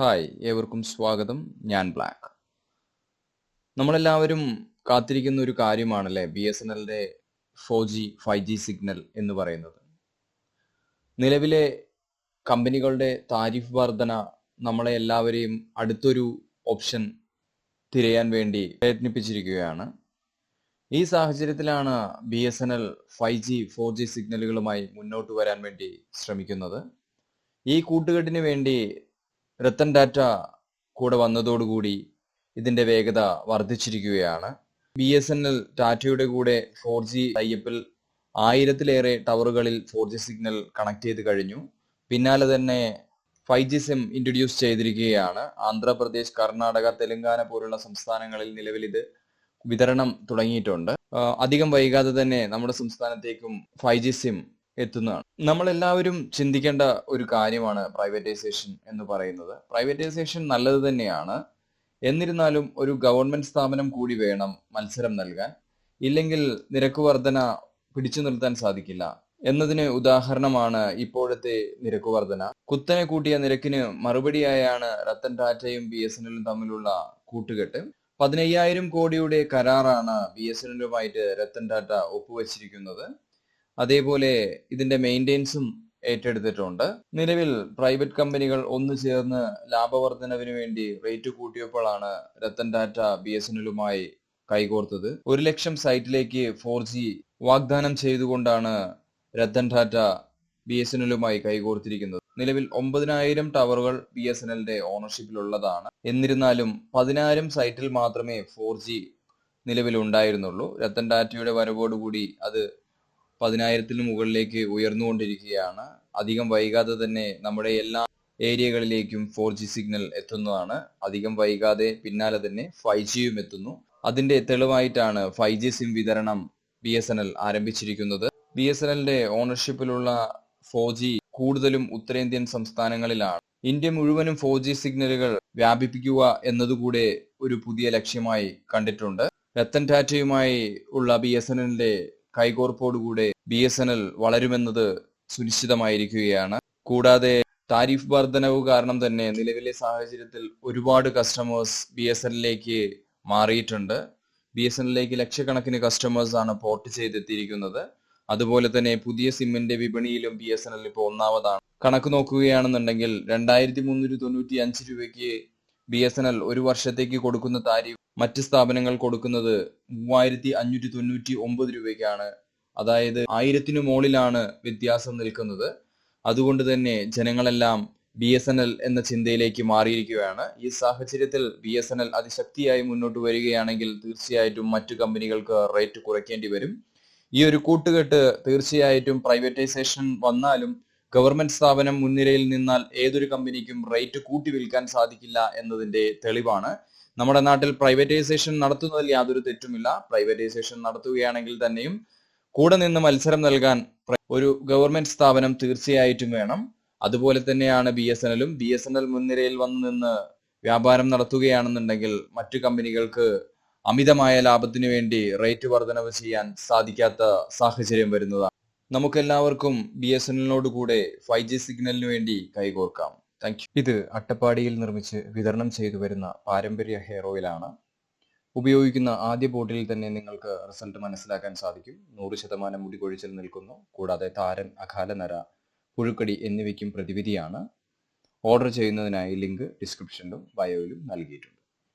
Hi ഏവർക്കും സ്വാഗതം. ഞാൻ ബ്ലാക്ക്. നമ്മളെല്ലാവരും കാത്തിരിക്കുന്ന ഒരു കാര്യമാണല്ലേ ബി എസ് എൻ എല്ലിന്റെ four G five G signal എന്ന് പറയുന്നത്. നിലവിലെ കമ്പനികളുടെ താരിഫ് വർധന നമ്മളെ എല്ലാവരെയും അടുത്തൊരു ഓപ്ഷൻ തിരയാൻ വേണ്ടി പ്രയത്നിപ്പിച്ചിരിക്കുകയാണ്. ഈ സാഹചര്യത്തിലാണ് B S N L five G four G സിഗ്നലുകളുമായി മുന്നോട്ട് വരാൻ വേണ്ടി ശ്രമിക്കുന്നത്. ഈ കൂട്ടുകെട്ടിന് വേണ്ടി രത്തൻ ഡാറ്റ കൂടെ വന്നതോടുകൂടി ഇതിന്റെ വേഗത വർദ്ധിച്ചിരിക്കുകയാണ്. ബി എസ് എൻ എൽ ടാറ്റയുടെ കൂടെ ഫോർ ജി ടൈപ്പിൽ ആയിരത്തിലേറെ ടവറുകളിൽ ഫോർ ജി സിഗ്നൽ കണക്ട് ചെയ്ത് കഴിഞ്ഞു. പിന്നാലെ തന്നെ ഫൈവ് ജി സിം ഇൻട്രൊഡ്യൂസ് ചെയ്തിരിക്കുകയാണ്. ആന്ധ്രാപ്രദേശ് കർണാടക തെലങ്കാന പോലുള്ള സംസ്ഥാനങ്ങളിൽ നിലവിൽ ഇത് വിതരണം തുടങ്ങിയിട്ടുണ്ട്. അധികം വൈകാതെ തന്നെ നമ്മുടെ സംസ്ഥാനത്തേക്കും ഫൈവ് ജി സിം എത്തുന്നതാണ്. നമ്മൾ എല്ലാവരും ചിന്തിക്കേണ്ട ഒരു കാര്യമാണ് പ്രൈവറ്റൈസേഷൻ എന്ന് പറയുന്നത്. പ്രൈവറ്റൈസേഷൻ നല്ലത് തന്നെയാണ്. എന്നിരുന്നാലും ഒരു ഗവൺമെന്റ് സ്ഥാപനം കൂടി വേണം മത്സരം നൽകാൻ. ഇല്ലെങ്കിൽ നിരക്ക് വർധന പിടിച്ചു നിർത്താൻ സാധിക്കില്ല. എന്നതിന് ഉദാഹരണമാണ് ഇപ്പോഴത്തെ നിരക്ക് വർധന. കുത്തനെ കൂട്ടിയ നിരക്കിന് മറുപടിയായാണ് രത്തൻ ടാറ്റയും ബി എസ് എൻ തമ്മിലുള്ള കൂട്ടുകെട്ട്. പതിനയ്യായിരം കോടിയുടെ കരാറാണ് ബി എസ് എൻ എല്ലുമായിട്ട് രത്തൻ ടാറ്റ ഒപ്പുവെച്ചിരിക്കുന്നത്. അതേപോലെ ഇതിന്റെ മെയിന്റെനൻസും ഏറ്റെടുത്തിട്ടുണ്ട്. നിലവിൽ പ്രൈവറ്റ് കമ്പനികൾ ഒന്നു ചേർന്ന് ലാഭവർദ്ധനവിന് വേണ്ടി റേറ്റ് കൂട്ടിയപ്പോഴാണ് രത്തൻ ടാറ്റ ബി എസ് എല്ലുമായി കൈകോർത്തത്. ഒരു ലക്ഷം സൈറ്റിലേക്ക് ഫോർ ജി വാഗ്ദാനം ചെയ്തുകൊണ്ടാണ് Ratan Tata B S N എല്ലുമായി കൈകോർത്തിരിക്കുന്നത്. നിലവിൽ ഒമ്പതിനായിരം ടവറുകൾ ബി എസ് എൻ എല്ലിന്റെ ഓണർഷിപ്പിലുള്ളതാണ്. എന്നിരുന്നാലും പതിനായിരം സൈറ്റിൽ മാത്രമേ ഫോർ ജി നിലവിൽ ഉണ്ടായിരുന്നുള്ളൂ രത്തൻ ടാറ്റയുടെ വരവോടുകൂടി അത് പതിനായിരത്തിന് മുകളിലേക്ക് ഉയർന്നുകൊണ്ടിരിക്കുകയാണ്. അധികം വൈകാതെ തന്നെ നമ്മുടെ എല്ലാ ഏരിയകളിലേക്കും ഫോർ ജി സിഗ്നൽ എത്തുന്നതാണ്. അധികം വൈകാതെ പിന്നാലെ തന്നെ ഫൈവ് ജിയും എത്തുന്നു. അതിന്റെ തെളിവായിട്ടാണ് ഫൈവ് ജി സിം വിതരണം ബി എസ് എൻ എൽ ആരംഭിച്ചിരിക്കുന്നത്. ബി എസ് എൻ എല്ലിന്റെ ഓണർഷിപ്പിലുള്ള ഫോർ ജി കൂടുതലും ഉത്തരേന്ത്യൻ സംസ്ഥാനങ്ങളിലാണ്. ഇന്ത്യ മുഴുവനും ഫോർ ജി സിഗ്നലുകൾ വ്യാപിപ്പിക്കുക എന്നതുകൂടെ ഒരു പുതിയ ലക്ഷ്യമായി കണ്ടിട്ടുണ്ട്. രത്തൻ ടാറ്റയുമായി ഉള്ള ബി എസ് എൻ എല്ലിന്റെ കൈകോർപ്പോടുകൂടെ ബി എസ് എൻ എൽ വളരുമെന്നത് സുനിശ്ചിതമായിരിക്കുകയാണ്. കൂടാതെ താരിഫ് വർധനവ് കാരണം തന്നെ നിലവിലെ സാഹചര്യത്തിൽ ഒരുപാട് കസ്റ്റമേഴ്സ് ബി എസ് എല്ലിലേക്ക് മാറിയിട്ടുണ്ട്. ബി എസ് എല്ലിലേക്ക് ലക്ഷക്കണക്കിന് കസ്റ്റമേഴ്സ് ആണ് പോർട്ട് ചെയ്തെത്തിയിരിക്കുന്നത്. അതുപോലെ തന്നെ പുതിയ സിമ്മിന്റെ വിപണിയിലും ബി എസ് എൻ എൽ ഇപ്പോൾ ഒന്നാമതാണ്. കണക്ക് നോക്കുകയാണെന്നുണ്ടെങ്കിൽ രണ്ടായിരത്തി മുന്നൂറ്റി തൊണ്ണൂറ്റി അഞ്ച് രൂപയ്ക്ക് ബി എസ് എൻ എൽ ഒരു വർഷത്തേക്ക് കൊടുക്കുന്ന താരിഫ് മറ്റ് സ്ഥാപനങ്ങൾ കൊടുക്കുന്നത് മൂവായിരത്തി അഞ്ഞൂറ്റി തൊണ്ണൂറ്റി ഒമ്പത് രൂപയ്ക്കാണ്. അതായത് ആയിരത്തിനു മുകളിലാണ് വ്യത്യാസം നിൽക്കുന്നത്. അതുകൊണ്ട് തന്നെ ജനങ്ങളെല്ലാം ബി എസ് എൻ എൽ എന്ന ചിന്തയിലേക്ക് മാറിയിരിക്കുകയാണ്. ഈ സാഹചര്യത്തിൽ ബി എസ് എൻ എൽ അതിശക്തിയായി മുന്നോട്ട് വരികയാണെങ്കിൽ തീർച്ചയായിട്ടും മറ്റു കമ്പനികൾക്ക് റേറ്റ് കുറയ്ക്കേണ്ടി വരും. ഈ ഒരു കൂട്ടുകെട്ട് തീർച്ചയായിട്ടും പ്രൈവറ്റൈസേഷൻ വന്നാലും ഗവൺമെന്റ് സ്ഥാപനം മുൻനിരയിൽ നിന്നാൽ ഏതൊരു കമ്പനിക്കും റേറ്റ് കൂട്ടി വിൽക്കാൻ സാധിക്കില്ല എന്നതിന്റെ തെളിവാണ്. നമ്മുടെ നാട്ടിൽ പ്രൈവറ്റൈസേഷൻ നടത്തുന്നതിൽ യാതൊരു തെറ്റുമില്ല. പ്രൈവറ്റൈസേഷൻ നടത്തുകയാണെങ്കിൽ തന്നെയും കൂടെ നിന്ന് മത്സരം നൽകാൻ ഒരു ഗവൺമെന്റ് സ്ഥാപനം തീർച്ചയായിട്ടും വേണം. അതുപോലെ തന്നെയാണ് ബി എസ് എല്ലും. ബി എസ് എൻ എൽ മുൻനിരയിൽ വന്നു നിന്ന് വ്യാപാരം നടത്തുകയാണെന്നുണ്ടെങ്കിൽ മറ്റു കമ്പനികൾക്ക് അമിതമായ ലാഭത്തിനു വേണ്ടി റേറ്റ് വർധനവ് ചെയ്യാൻ സാധിക്കാത്ത സാഹചര്യം വരുന്നതാണ്. നമുക്കെല്ലാവർക്കും ബി എസ് എൻ എല്ലിനോട് കൂടെ ഫൈവ് ജി സിഗ്നലിന് വേണ്ടി കൈകോർക്കാം. താങ്ക് ഇത് അട്ടപ്പാടിയിൽ നിർമ്മിച്ച് വിതരണം ചെയ്തു വരുന്ന പാരമ്പര്യ ഹെയർ ഓയിലാണ് ഉപയോഗിക്കുന്ന ആദ്യ ബോട്ടിൽ തന്നെ നിങ്ങൾക്ക് റിസൾട്ട് മനസ്സിലാക്കാൻ സാധിക്കും. നൂറ് ശതമാനം മുടി കൊഴിച്ചിൽ നിൽക്കുന്നു. കൂടാതെ താരൻ അകാലനര പുഴുക്കടി എന്നിവയ്ക്കും പ്രതിവിധിയാണ്. ഓർഡർ ചെയ്യുന്നതിനായി ലിങ്ക് ഡിസ്ക്രിപ്ഷനിലും ബയോയിലും നൽകിയിട്ടുണ്ട്.